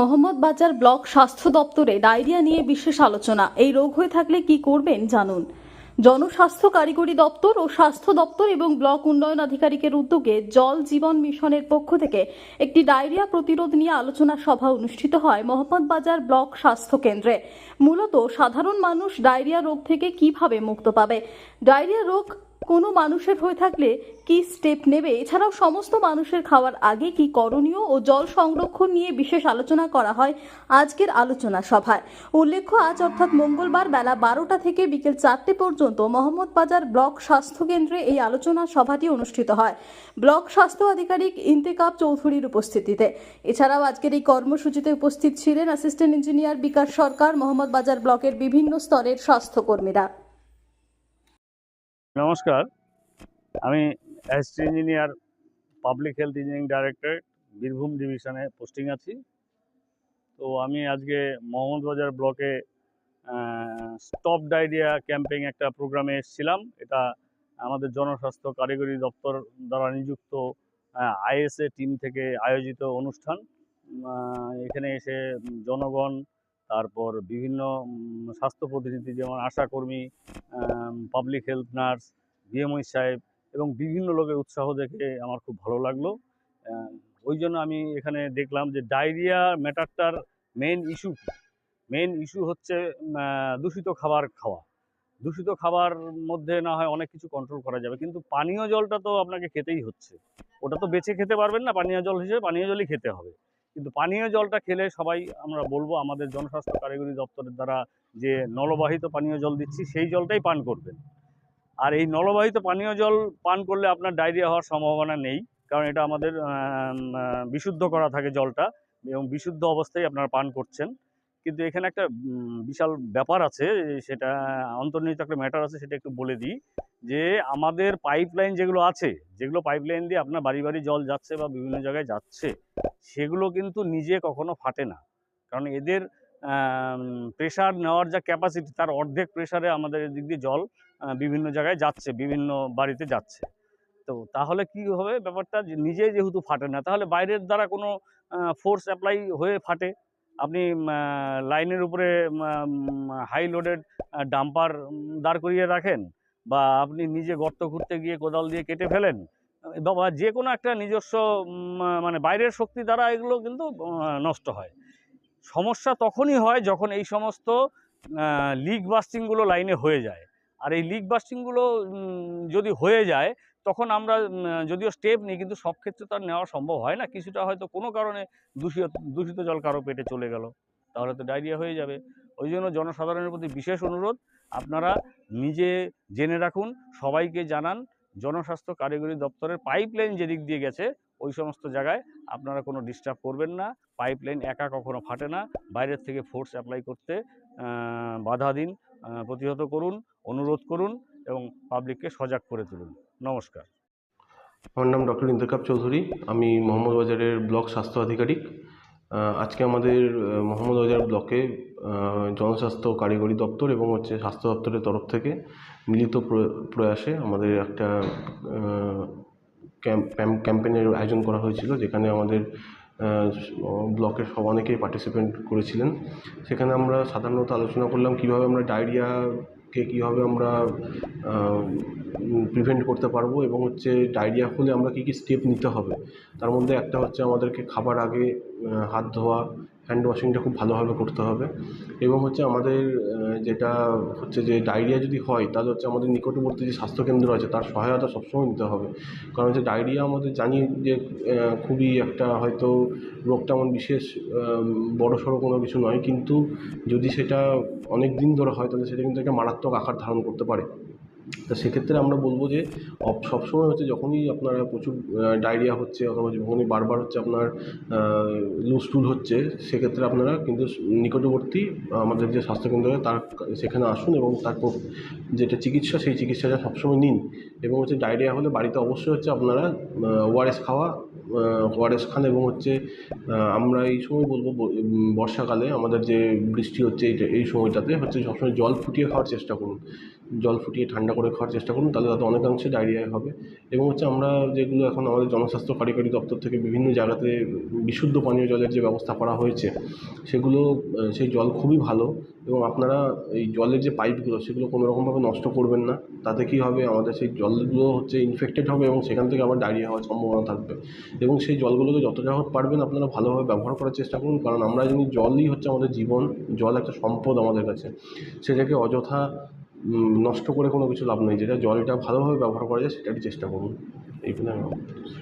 মোহাম্মদ বাজার ব্লক স্বাস্থ্য দপ্তরে ডায়রিয়া নিয়ে বিশেষ আলোচনা। এই রোগ হয়ে থাকলে কি করবেন জানুন। জনস্বাস্থ্য কারিগরি দপ্তর ও স্বাস্থ্য দপ্তর এবং ব্লক উন্নয়ন আধিকারিকের উদ্যোগে জল জীবন মিশনের পক্ষ থেকে একটি ডায়রিয়া প্রতিরোধ নিয়ে আলোচনা সভা অনুষ্ঠিত হয় মোহাম্মদ বাজার ব্লক স্বাস্থ্য কেন্দ্রে। মূলত সাধারণ মানুষ ডায়রিয়া রোগ থেকে কীভাবে মুক্ত পাবে? ডায়রিয়া রোগ কোনো মানুষের হয়ে থাকলে কি স্টেপ নেবে? এছাড়াও সমস্ত মানুষের খাওয়ার আগে কি করণীয় ও জল সংরক্ষণ নিয়ে বিশেষ আলোচনা করা হয় আজকের আলোচনা সভায়। উল্লেখ্য, আজ অর্থাৎ মঙ্গলবার বেলা বারোটা থেকে বিকেল চারটে পর্যন্ত মোহাম্মদ বাজার ব্লক স্বাস্থ্য কেন্দ্রে এই আলোচনা সভাটি অনুষ্ঠিত হয়। ব্লক স্বাস্থ্য আধিকারিক ইন্তেকাব চৌধুরীর উপস্থিতিতে। এছাড়াও আজকের এই কর্মসূচিতে উপস্থিত ছিলেন অ্যাসিস্ট্যান্ট ইঞ্জিনিয়ার বিকাশ সরকার, মোহাম্মদ বাজার ব্লকের বিভিন্ন স্তরের স্বাস্থ্যকর্মীরা। নমস্কার। আমি assistant engineer public health engineering director Birbhum ডিভিশনে পোস্টিং আছি। তো আমি আজকে মোহাম্মদবাজার ব্লকে স্টপ ডায়রিয়া ক্যাম্পেইন একটা প্রোগ্রামে এসেছিলাম। এটা আমাদের জনস্বাস্থ্য কারিগরি দপ্তর দ্বারা নিযুক্ত আইএসএ টিম থেকে আয়োজিত অনুষ্ঠান। এখানে এসে জনগণ তারপর বিভিন্ন স্বাস্থ্য প্রতিনিধি যেমন আশাকর্মী পাবলিক হেলথ নার্স বিএমওই সাহেব এবং বিভিন্ন লোকের উৎসাহ দেখে আমার খুব ভালো লাগল। ওই জন্য আমি এখানে দেখলাম যে ডায়রিয়া ম্যাটারটার মেন ইস্যু মেন ইস্যু হচ্ছে দূষিত খাবার খাওয়া। দূষিত খাবার মধ্যে না হয় অনেক কিছু কন্ট্রোল করা যাবে, কিন্তু পানীয় জলটা তো আপনাকে খেতেই হচ্ছে। ওটা তো বেছে খেতে পারবেন না, পানীয় জল হিসেবে পানীয় জলই খেতে হবে। কিন্তু পানীয় জলটা খেলে সবাই আমরা বলব আমাদের জনস্বাস্থ্য কারিগরি দপ্তরের দ্বারা যে নলবাহিত পানীয় জল দিচ্ছি, সেই জলটাই পান করবেন। আর এই নলবাহিত পানীয় জল পান করলে আপনার ডায়রিয়া হওয়ার সম্ভাবনা নেই, কারণ এটা আমাদের বিশুদ্ধ করা থাকে জলটা এবং বিশুদ্ধ অবস্থায় আপনারা পান করছেন। কিন্তু এখানে একটা বিশাল ব্যাপার আছে, সেটা অন্তর্নিহিত একটা ম্যাটার আছে, সেটা একটু বলে দিই। যে আমাদের পাইপলাইন যেগুলো আছে, যেগুলো পাইপলাইন দিয়ে আপনার বাড়ি বাড়ি জল যাচ্ছে বা বিভিন্ন জায়গায় যাচ্ছে, সেগুলো কিন্তু নিজে কখনো ফাটে না। কারণ এদের প্রেশার নেওয়ার যা ক্যাপাসিটি তার অর্ধেক প্রেশারে আমাদের এদিক দিয়ে জল বিভিন্ন জায়গায় যাচ্ছে, বিভিন্ন বাড়িতে যাচ্ছে। তো তাহলে কি হবে ব্যাপারটা? নিজে যেহেতু ফাটে না, তাহলে বাইরের দ্বারা কোনো ফোর্স অ্যাপ্লাই হয়ে ফাটে। আপনি লাইনের উপরে হাই লোডেড ডাম্পার দাঁড় করিয়ে রাখেন বা আপনি নিজে গর্ত খুঁড়তে গিয়ে কোদাল দিয়ে কেটে ফেলেন, বা যে কোনো একটা নিজস্ব মানে বাইরের শক্তি দ্বারা এগুলো কিন্তু নষ্ট হয়। সমস্যা তখনই হয় যখন এই সমস্ত লিক বাস্টিংগুলো লাইনে হয়ে যায়। আর এই লিক বাস্টিংগুলো যদি হয়ে যায়, তখন আমরা যদিও স্টেপ নিই, কিন্তু সব ক্ষেত্রে তো নেওয়া সম্ভব হয় না। কিছুটা হয়তো কোনো কারণে দূষিত দূষিত জল কারও পেটে চলে গেল। তাহলে তো ডায়রিয়া হয়ে যাবে। ওই জন্য জনসাধারণের প্রতি বিশেষ অনুরোধ, আপনারা নিজে জেনে রাখুন, সবাইকে জানান, জনস্বাস্থ্য কারিগরি দপ্তরের পাইপলাইন যেদিক দিয়ে গেছে, ওই সমস্ত জায়গায় আপনারা কোনো ডিস্টার্ব করবেন না। পাইপলাইন একা কখনো ফাটে না। বাইরের থেকে ফোর্স অ্যাপ্লাই করতে বাধা দিন। প্রতিহত করুন অনুরোধ করুন এবং পাবলিককে সজাগ করে তুলুন। নমস্কার। আমার নাম ডক্টর ইন্দ্রকাপ চৌধুরী আমি মোহাম্মদ বাজারের ব্লক স্বাস্থ্য আধিকারিক। আজকে আমাদের আহ, মোহাম্মদবাজার ব্লকে জনস্বাস্থ্য কারিগরি দপ্তর এবং হচ্ছে স্বাস্থ্য দপ্তরের তরফ থেকে মিলিত প্র- প্রয়াসে আমাদের একটা ক্যাম্পেইনের আয়োজন করা হয়েছিল যেখানে আমাদের ব্লকের সব অনেকেই পার্টিসিপেন্ট করেছিলেন। সেখানে আমরা সাধারণত আলোচনা করলাম, কীভাবে আমরা ডায়রিয়াকে কীভাবে আমরা প্রিভেন্ট করতে পারব এবং হচ্ছে ডায়রিয়া হলে আমরা কী কী স্টেপ নিতে হবে। তার মধ্যে একটা হচ্ছে আমাদেরকে খাবার আগে হাত ধোয়া হ্যান্ড ওয়াশিংটা খুব ভালোভাবে করতে হবে। এবং হচ্ছে আমাদের যেটা হচ্ছে যে ডায়রিয়া যদি হয়, তাহলে হচ্ছে আমাদের নিকটবর্তী যে স্বাস্থ্যকেন্দ্র আছে তার সহায়তা সবসময় নিতে হবে। কারণ হচ্ছে ডায়রিয়া আমাদের জানি যে খুবই একটা হয়তো রোগটা এমন বিশেষ বড় সড়ো কোনো কিছু নয়। কিন্তু যদি সেটা অনেক দিন ধরে হয়, তাহলে সেটা কিন্তু একটা মারাত্মক আকার ধারণ করতে পারে। তা সেক্ষেত্রে আমরা বলব যে সবসময় হচ্ছে যখনই আপনার প্রচুর ডায়রিয়া হচ্ছে, অথবা যখনই বারবার হচ্ছে আপনার লুজ টুল হচ্ছে, সেক্ষেত্রে আপনারা কিন্তু নিকটবর্তী আমাদের যে স্বাস্থ্যকেন্দ্র তার সেখানে আসুন এবং তারপর যেটা চিকিৎসা, সেই চিকিৎসাটা সবসময় নিন। এবং হচ্ছে ডায়রিয়া হলে বাড়িতে অবশ্যই হচ্ছে আপনারা ওআরএস খাওয়া ওআরএস খান এবং হচ্ছে আমরা এই সময় বলব বর্ষাকালে আমাদের যে বৃষ্টি হচ্ছে এই সময়টাতে হচ্ছে সবসময় জল ফুটিয়ে খাওয়ার চেষ্টা করুন। জল ফুটিয়ে ঠান্ডা করে খাওয়ার চেষ্টা করুন, তাহলে তাতে অনেকাংশে ডায়রিয়া হবে। এবং হচ্ছে আমরা যেগুলো এখন আমাদের জনস্বাস্থ্য কারিগরি দপ্তর থেকে বিভিন্ন জায়গাতে বিশুদ্ধ পানীয় জলের যে ব্যবস্থা করা হয়েছে, সেগুলো সেই জল খুবই ভালো। এবং আপনারা এই জলের যে পাইপগুলো, সেগুলো কোনো রকমভাবে নষ্ট করবেন না। তাতে কী হবে, আমাদের সেই জলগুলো হচ্ছে ইনফেক্টেড হবে এবং সেখান থেকে আবার ডায়রিয়া হওয়ার সম্ভাবনা থাকবে। এবং সেই জলগুলোকে যতটা হোক পারবেন, আপনারা ভালোভাবে ব্যবহার করার চেষ্টা করুন। কারণ আমরা জানি জলই হচ্ছে আমাদের জীবন, জল একটা সম্পদ আমাদের কাছে। সেটাকে অযথা নষ্ট করে কোনো কিছু লাভ নেই। যেটা জলটা ভালোভাবে ব্যবহার করা যায়, সেটারই চেষ্টা করুন। এইখানে আমি